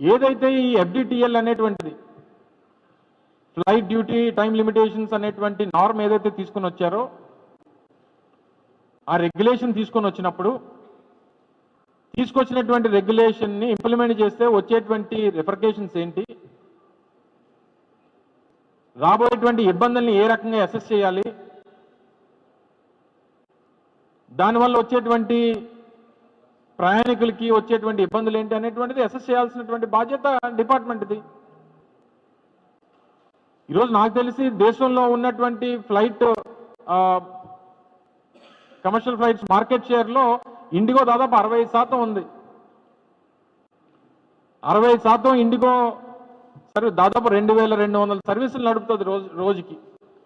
ఏదైతే ఈ ఎఫ్డిటిఎల్ అనేటువంటిది ఫ్లైట్ డ్యూటీ టైం లిమిటేషన్స్ అనేటువంటి నార్మ్ ఏదైతే తీసుకుని వచ్చారో ఆ రెగ్యులేషన్ తీసుకొని వచ్చినప్పుడు తీసుకొచ్చినటువంటి రెగ్యులేషన్ని ఇంప్లిమెంట్ చేస్తే వచ్చేటువంటి రిఫర్కేషన్స్ ఏంటి? రాబోయేటువంటి ఇబ్బందుల్ని ఏ రకంగా అసెస్ చేయాలి? దానివల్ల వచ్చేటువంటి ప్రయాణికులకి వచ్చేటువంటి ఇబ్బందులు ఏంటి అనేటువంటిది అసెస్ చేయాల్సినటువంటి బాధ్యత డిపార్ట్మెంట్ది. ఈరోజు నాకు తెలిసి దేశంలో ఉన్నటువంటి ఫ్లైట్ కమర్షియల్ ఫ్లైట్స్ మార్కెట్ షేర్లో ఇండిగో దాదాపు అరవై శాతం ఉంది. అరవై శాతం ఇండిగో సర్వీస్ దాదాపు రెండు వేల రెండు వందల సర్వీసులు నడుపుతుంది రోజు రోజుకి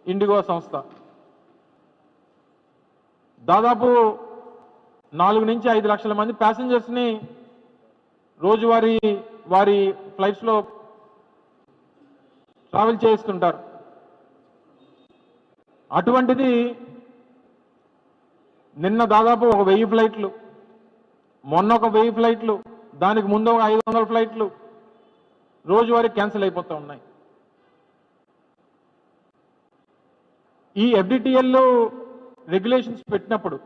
ఇండిగో సంస్థ. దాదాపు నాలుగు నుంచి ఐదు లక్షల మంది ప్యాసింజర్స్ని రోజువారీ వారి ఫ్లైట్స్లో ట్రావెల్ చేయిస్తుంటారు. అటువంటిది నిన్న దాదాపు ఒక వెయ్యి ఫ్లైట్లు మొన్న ఒక వెయ్యి ఫ్లైట్లు దానికి ముందు ఒక ఐదు వందల ఫ్లైట్లు రోజువారీ క్యాన్సిల్ అయిపోతూ ఉన్నాయి. ఈ ఎఫ్డిటిఎల్లో రెగ్యులేషన్స్ పెట్టినప్పుడు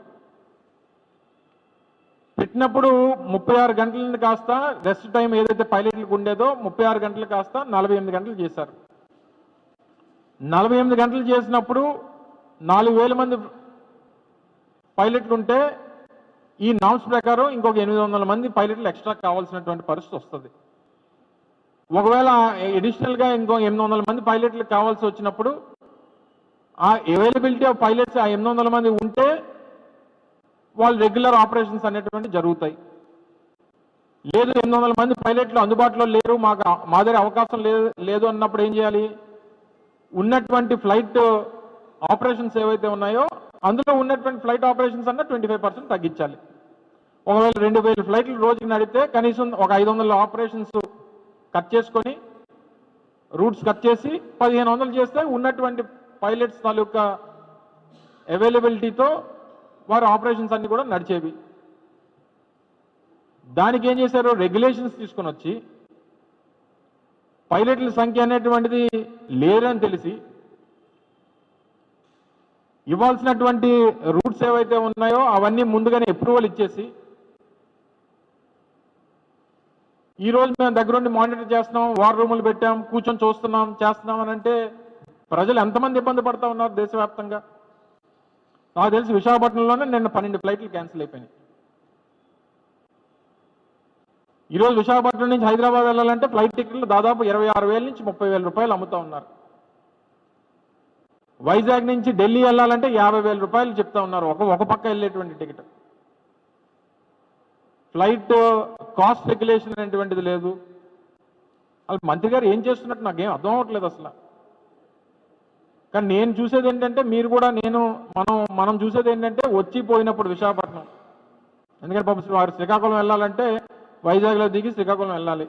పెట్టినప్పుడు ముప్పై ఆరు గంటలని కాస్త రెస్ట్ టైం ఏదైతే పైలట్లకు ఉండేదో ముప్పై ఆరు గంటలు కాస్త నలభై ఎనిమిది గంటలు చేశారు. నలభై ఎనిమిది గంటలు చేసినప్పుడు నాలుగు వేల మంది పైలట్లు ఉంటే ఈ నామ్స్ ప్రకారం ఇంకొక ఎనిమిది వందల మంది పైలట్లు ఎక్స్ట్రా కావాల్సినటువంటి పరిస్థితి వస్తుంది. ఒకవేళ అడిషనల్గా ఇంకో ఎనిమిది వందల మంది పైలట్లు కావాల్సి వచ్చినప్పుడు ఆ అవైలబిలిటీ ఆఫ్ పైలట్స్ ఆ ఎనిమిది వందల మంది ఉంటే వాళ్ళు రెగ్యులర్ ఆపరేషన్స్ అనేటువంటి జరుగుతాయి. లేదు ఎనిమిది వందల మంది పైలట్లు అందుబాటులో లేరు మాకు మాదిరి మా దగ్గర అవకాశం లేదు లేదు అన్నప్పుడు ఏం చేయాలి? ఉన్నటువంటి ఫ్లైట్ ఆపరేషన్స్ ఏవైతే ఉన్నాయో అందులో ఉన్నటువంటి ఫ్లైట్ ఆపరేషన్స్ అన్న ట్వంటీ ఫైవ్ పర్సెంట్ తగ్గించాలి. ఒకవేళ రెండు వేల ఫ్లైట్లు రోజుకి నడిపితే కనీసం ఒక ఐదు వందల ఆపరేషన్స్ కట్ చేసుకొని రూట్స్ కట్ చేసి పదిహేను వందలు చేస్తే ఉన్నటువంటి పైలట్స్ తాలూకా అవైలబిలిటీతో వారి ఆపరేషన్స్ అన్ని కూడా నడిచేవి. దానికి ఏం చేశారు? రెగ్యులేషన్స్ తీసుకొని వచ్చి పైలట్ల సంఖ్య అనేటువంటిది లేరని తెలిసి ఇవ్వాల్సినటువంటి రూట్స్ ఏవైతే ఉన్నాయో అవన్నీ ముందుగానే అప్రూవల్ ఇచ్చేసి ఈ రోజు మేము దగ్గరుండి మానిటర్ చేస్తున్నాం వార్ రూములు పెట్టాం కూర్చొని చూస్తున్నాం చేస్తున్నాం అని అంటే ప్రజలు ఎంతమంది ఇబ్బంది పడతా ఉన్నారు దేశవ్యాప్తంగా? నాకు తెలిసి విశాఖపట్నంలోనే నిన్న పన్నెండు ఫ్లైట్లు క్యాన్సిల్ అయిపోయినాయి. ఈరోజు విశాఖపట్నం నుంచి హైదరాబాద్ వెళ్ళాలంటే ఫ్లైట్ టికెట్లు దాదాపు ఇరవై ఆరు వేల నుంచి ముప్పై వేల రూపాయలు అమ్ముతా ఉన్నారు. వైజాగ్ నుంచి ఢిల్లీ వెళ్ళాలంటే యాభై వేల రూపాయలు చెప్తా ఉన్నారు. ఒక ఒక పక్క వెళ్ళేటువంటి టికెట్. ఫ్లైట్ కాస్ట్ రెగ్యులేషన్ అనేటువంటిది లేదు. అసలు మంత్రి గారు ఏం చేస్తున్నట్టు నాకేం అర్థం అవ్వట్లేదు అసలు. కానీ నేను చూసేది ఏంటంటే మీరు కూడా నేను మనం మనం చూసేది ఏంటంటే వచ్చి పోయినప్పుడు విశాఖపట్నం. ఎందుకంటే పాపం వారు శ్రీకాకుళం వెళ్ళాలంటే వైజాగ్లో దిగి శ్రీకాకుళం వెళ్ళాలి.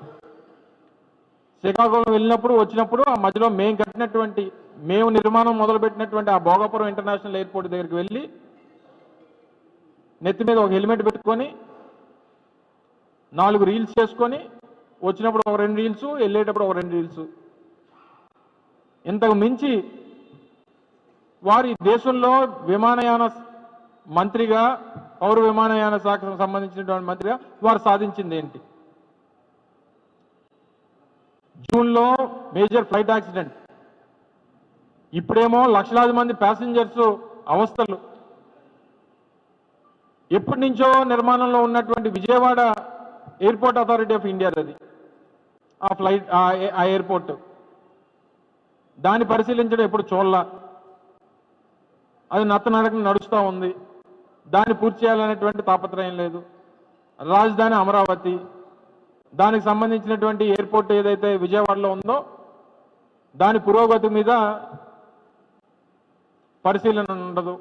శ్రీకాకుళం వెళ్ళినప్పుడు వచ్చినప్పుడు ఆ మధ్యలో మేము కట్టినటువంటి మేము నిర్మాణం మొదలుపెట్టినటువంటి ఆ భోగాపురం ఇంటర్నేషనల్ ఎయిర్పోర్ట్ దగ్గరికి వెళ్ళి నెత్తి మీద ఒక హెల్మెట్ పెట్టుకొని నాలుగు రీల్స్ చేసుకొని వచ్చినప్పుడు ఒక రెండు రీల్స్ వెళ్ళేటప్పుడు ఒక రెండు రీల్స్. ఇంతకు మించి వారి దేశంలో విమానయాన మంత్రిగా పౌర విమానయాన శాఖకు సంబంధించినటువంటి మంత్రిగా వారు సాధించింది ఏంటి? జూన్లో మేజర్ ఫ్లైట్ యాక్సిడెంట్. ఇప్పుడేమో లక్షలాది మంది ప్యాసింజర్స్ అవస్థలు. ఎప్పటి నుంచో నిర్మాణంలో ఉన్నటువంటి Vijayawada airport authority of India అది. ఆ ఫ్లైట్ ఆ ఎయిర్పోర్ట్. దాన్ని పరిశీలించడం ఎప్పుడు చూడలా. అది నత్తనడకన నడుస్తూ ఉంది. దాన్ని పూర్తి చేయాలనేటువంటి తాపత్రయం లేదు. రాజధాని అమరావతి దానికి సంబంధించినటువంటి ఎయిర్పోర్ట్ ఏదైతే విజయవాడలో ఉందో దాని పురోగతి మీద పరిశీలన ఉండదు.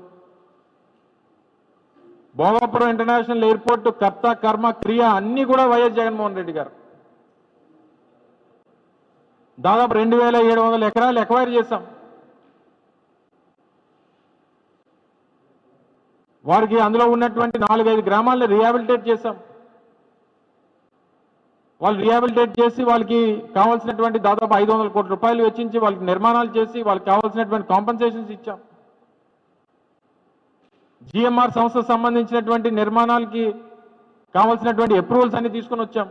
భోగాపురం ఇంటర్నేషనల్ ఎయిర్పోర్ట్ కర్త కర్మ క్రియ అన్ని కూడా వైఎస్ జగన్మోహన్ రెడ్డి గారు. దాదాపు రెండు వేల ఏడు వందల ఎకరాలు ఎక్వైర్ చేశాం. వారికి అందులో ఉన్నటువంటి నాలుగైదు గ్రామాలను రిహాబిలిటేట్ చేశాం. వాళ్ళు రిహాబిలిటేట్ చేసి వాళ్ళకి కావాల్సినటువంటి దాదాపు ఐదు వందల కోట్ల రూపాయలు వెచ్చించి వాళ్ళకి నిర్మాణాలు చేసి వాళ్ళకి కావాల్సినటువంటి కాంపన్సేషన్స్ ఇచ్చాం. జిఎంఆర్ సంస్థకు సంబంధించినటువంటి నిర్మాణాలకి కావాల్సినటువంటి అప్రూవల్స్ అన్ని తీసుకొని వచ్చాం.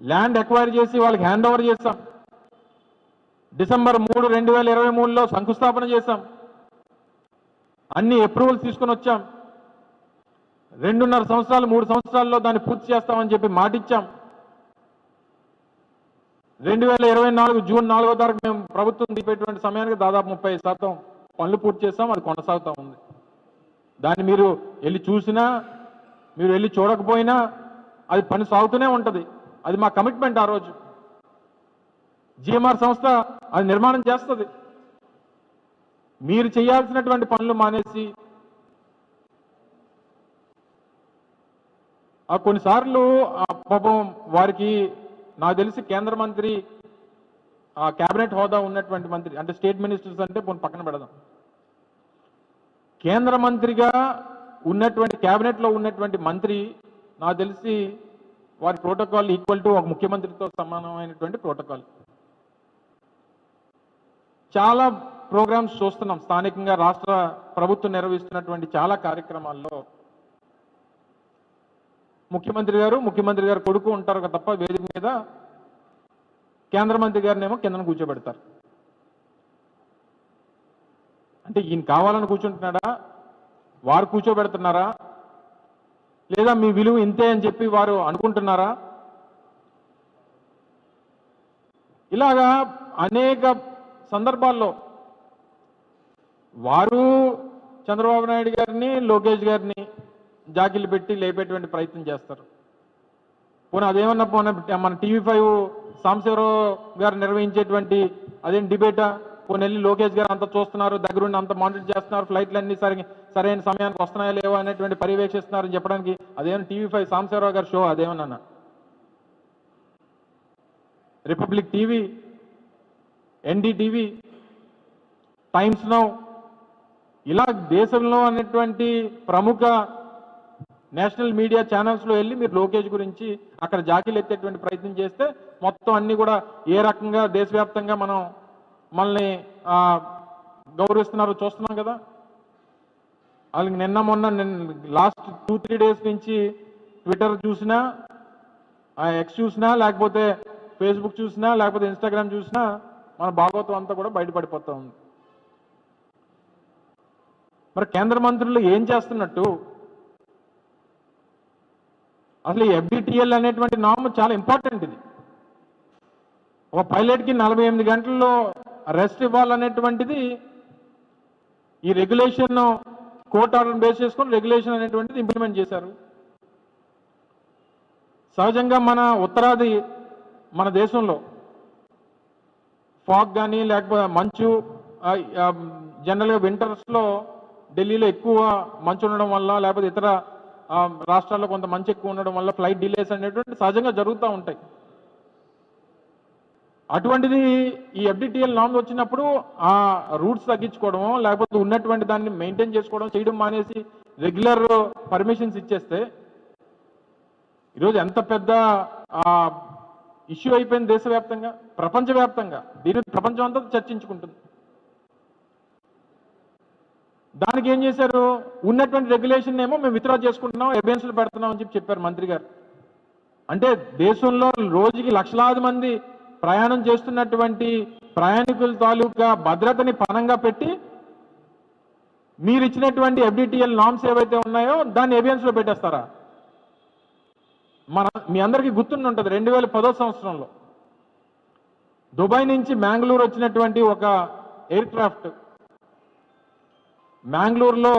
ల్యాండ్ ఎక్వైర్ చేసి వాళ్ళకి హ్యాండ్ ఓవర్ చేస్తాం డిసెంబర్ మూడు రెండు వేల ఇరవై మూడులో శంకుస్థాపన చేశాం. అన్ని అప్రూవల్స్ తీసుకొని వచ్చాం. రెండున్నర సంవత్సరాలు మూడు సంవత్సరాల్లో దాన్ని పూర్తి చేస్తామని చెప్పి మాటిచ్చాం. రెండు వేల ఇరవై నాలుగు జూన్ నాలుగో తారీఖు మేము ప్రభుత్వం దిపేటువంటి సమయానికి దాదాపు ముప్పై శాతం పనులు పూర్తి చేస్తాం అది కొనసాగుతూ ఉంది. దాన్ని మీరు వెళ్ళి చూసినా మీరు వెళ్ళి చూడకపోయినా అది పని సాగుతూనే ఉంటుంది. అది మా కమిట్మెంట్ ఆ రోజు. జిఎంఆర్ సంస్థ అది నిర్మాణం చేస్తుంది. మీరు చేయాల్సినటువంటి పనులు మానేసి ఆ కొన్నిసార్లు ఆ పాపం వారికి నాకు తెలిసి కేంద్ర మంత్రి ఆ కేబినెట్ హోదా ఉన్నటువంటి మంత్రి అంటే స్టేట్ మినిస్టర్స్ అంటే కొన్ని పక్కన పెడదాం. కేంద్ర మంత్రిగా ఉన్నటువంటి కేబినెట్లో ఉన్నటువంటి మంత్రి నాకు తెలిసి వారి ప్రోటోకాల్ ఈక్వల్ టు ఒక ముఖ్యమంత్రితో సమానమైనటువంటి ప్రోటోకాల్. చాలా ప్రోగ్రామ్స్ చూస్తున్నాం. స్థానికంగా రాష్ట్ర ప్రభుత్వం నిర్వహిస్తున్నటువంటి చాలా కార్యక్రమాల్లో ముఖ్యమంత్రి గారు ముఖ్యమంత్రి గారు కొడుకు ఉంటారు తప్ప వేదిక మీద కేంద్ర మంత్రి గారినేమో కిందన కూర్చోబెడతారు. అంటే ఈయన కావాలని కూర్చుంటున్నాడా? వారు కూర్చోబెడుతున్నారా? లేదా మీ విలువ ఇంతే అని చెప్పి వారు అనుకుంటున్నారా? ఇలాగా అనేక సందర్భాల్లో వారు చంద్రబాబు నాయుడు గారిని లోకేష్ గారిని జాకిలు పెట్టి లేపేటువంటి ప్రయత్నం చేస్తారు. పోనీ అదేమన్నా పోనీ మన టీవీ ఫైవ్ సాంబశివరావు గారు నిర్వహించేటువంటి అదేం డిబేటా? పోనీ వెళ్ళి లోకేష్ గారు అంత చూస్తున్నారు దగ్గరుండి అంత మానిటర్ చేస్తున్నారు ఫ్లైట్లు అన్ని సరి సరైన సమయానికి వస్తున్నాయా లేవో అనేటువంటి పర్యవేక్షిస్తున్నారు అని చెప్పడానికి అదేమన్నా టీవీ ఫైవ్ సాంబశివరావు గారి షో అదేమన్నా Republic TV NDTV Times Now ఇలా దేశంలో అనేటువంటి ప్రముఖ నేషనల్ మీడియా ఛానల్స్లో వెళ్ళి మీరు లోకేష్ గురించి అక్కడ జాకీలు ఎత్తేటువంటి ప్రయత్నం చేస్తే మొత్తం అన్ని కూడా ఏ రకంగా దేశవ్యాప్తంగా మనం మనల్ని గౌరవిస్తున్నారో చూస్తున్నాం కదా? వాళ్ళకి నిన్న మొన్న లాస్ట్ టూ త్రీ డేస్ నుంచి ట్విట్టర్ చూసినా ఆ ఎక్స్ చూసినా లేకపోతే ఫేస్బుక్ చూసినా లేకపోతే ఇన్స్టాగ్రామ్ చూసినా మన భాగవతం అంతా కూడా బయటపడిపోతా ఉంది. మరి కేంద్ర మంత్రులు ఏం చేస్తున్నట్టు? అసలు ఈ ఎఫ్డిటిఎల్ అనేటువంటి నామ్ చాలా ఇంపార్టెంట్ ఇది. ఒక పైలట్కి నలభై ఎనిమిది గంటల్లో రెస్ట్ ఇవ్వాలనేటువంటిది ఈ రెగ్యులేషన్ కోర్ట్ ఆర్డర్ బేస్ చేసుకొని రెగ్యులేషన్ అనేటువంటిది ఇంప్లిమెంట్ చేశారు. సహజంగా మన ఉత్తరాది మన దేశంలో ఫాగ్ కానీ లేకపోతే మంచు జనరల్గా వింటర్స్లో ఢిల్లీలో ఎక్కువ మంచు ఉండడం వల్ల లేకపోతే ఇతర రాష్ట్రాల్లో కొంత మంచు ఎక్కువ ఉండడం వల్ల ఫ్లైట్ డిలేస్ అనేటువంటి సహజంగా జరుగుతూ ఉంటాయి. అటువంటిది ఈ ఎఫ్డిటిఎల్ నామ్స్ వచ్చినప్పుడు ఆ రూట్స్ తగ్గించుకోవడం లేకపోతే ఉన్నటువంటి దాన్ని మెయింటైన్ చేసుకోవడం చేయడం మానేసి రెగ్యులర్ పర్మిషన్స్ ఇచ్చేస్తే ఈరోజు ఎంత పెద్ద ఇష్యూ అయిపోయింది దేశవ్యాప్తంగా ప్రపంచవ్యాప్తంగా. దీని ప్రపంచం అంతా చర్చించుకుంటుంది. దానికి ఏం చేశారు? ఉన్నటువంటి రెగ్యులేషన్ ఏమో మేము విత్డ్రా చేసుకుంటున్నాం ఎవిడెన్స్లు పెడుతున్నాం అని చెప్పి చెప్పారు మంత్రి గారు. అంటే దేశంలో రోజుకి లక్షలాది మంది ప్రయాణం చేస్తున్నటువంటి ప్రయాణికుల తాలూకా భద్రతని పణంగా పెట్టి మీరు ఇచ్చినటువంటి ఎఫ్డిటిఎల్ నామ్స్ ఏవైతే ఉన్నాయో దాన్ని ఎవిడెన్స్ పెట్టేస్తారా? మన మీ అందరికీ గుర్తుండి ఉంటుంది రెండు వేల పదో సంవత్సరంలో. దుబాయ్ నుంచి మ్యాంగ్లూర్ వచ్చినటువంటి ఒక ఎయిర్ క్రాఫ్ట్ మ్యాంగ్లూరులో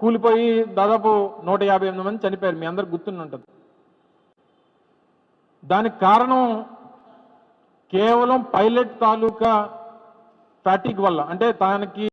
కూలిపోయి దాదాపు నూట యాభై ఎనిమిది మంది చనిపోయారు. మీ అందరు గుర్తుండి ఉంటుంది దానికి కారణం కేవలం పైలట్ తాలూకా ఫ్యాటిక్ వల్ల అంటే తనకి